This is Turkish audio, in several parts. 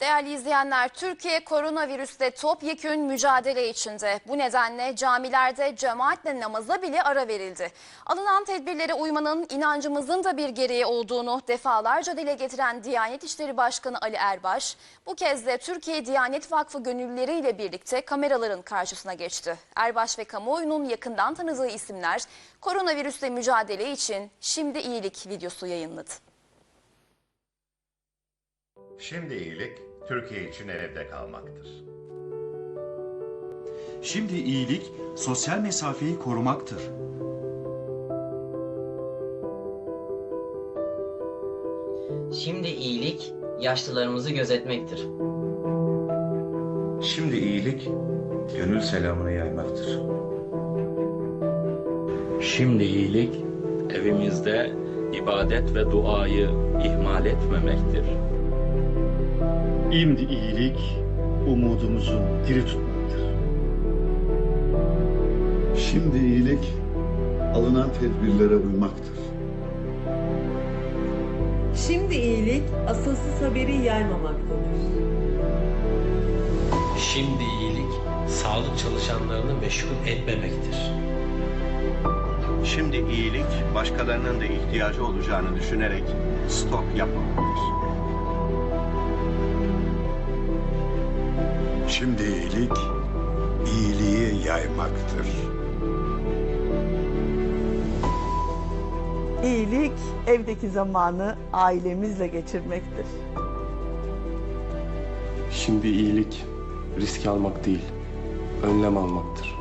Değerli izleyenler, Türkiye koronavirüsle topyekün mücadele içinde. Bu nedenle camilerde cemaatle namaza bile ara verildi. Alınan tedbirlere uymanın inancımızın da bir gereği olduğunu defalarca dile getiren Diyanet İşleri Başkanı Ali Erbaş, bu kez de Türkiye Diyanet Vakfı gönüllüleriyle birlikte kameraların karşısına geçti. Erbaş ve kamuoyunun yakından tanıdığı isimler koronavirüsle mücadele için şimdi iyilik videosu yayınladı. Şimdi iyilik Türkiye için evde kalmaktır. Şimdi iyilik sosyal mesafeyi korumaktır. Şimdi iyilik yaşlılarımızı gözetmektir. Şimdi iyilik gönül selamını yaymaktır. Şimdi iyilik evimizde ibadet ve duayı ihmal etmemektir. Şimdi iyilik umudumuzu diri tutmaktır. Şimdi iyilik alınan tedbirlere uymaktır. Şimdi iyilik asılsız haberi yaymamaktadır. Şimdi iyilik sağlık çalışanlarını meşgul etmemektir. Şimdi iyilik başkalarının da ihtiyacı olacağını düşünerek stok yapmamaktır. Şimdi iyilik, iyiliği yaymaktır. İyilik evdeki zamanı ailemizle geçirmektir. Şimdi iyilik risk almak değil, önlem almaktır.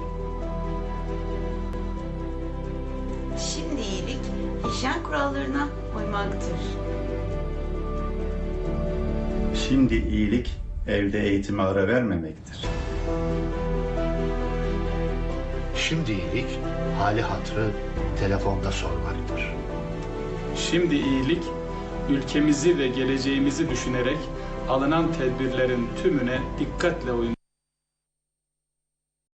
Şimdi iyilik hijyen kurallarına uymaktır. Şimdi iyilik evde eğitime ara vermemektir. Şimdi iyilik hali hatırı telefonda sormaktır. Şimdi iyilik ülkemizi ve geleceğimizi düşünerek alınan tedbirlerin tümüne dikkatle uymak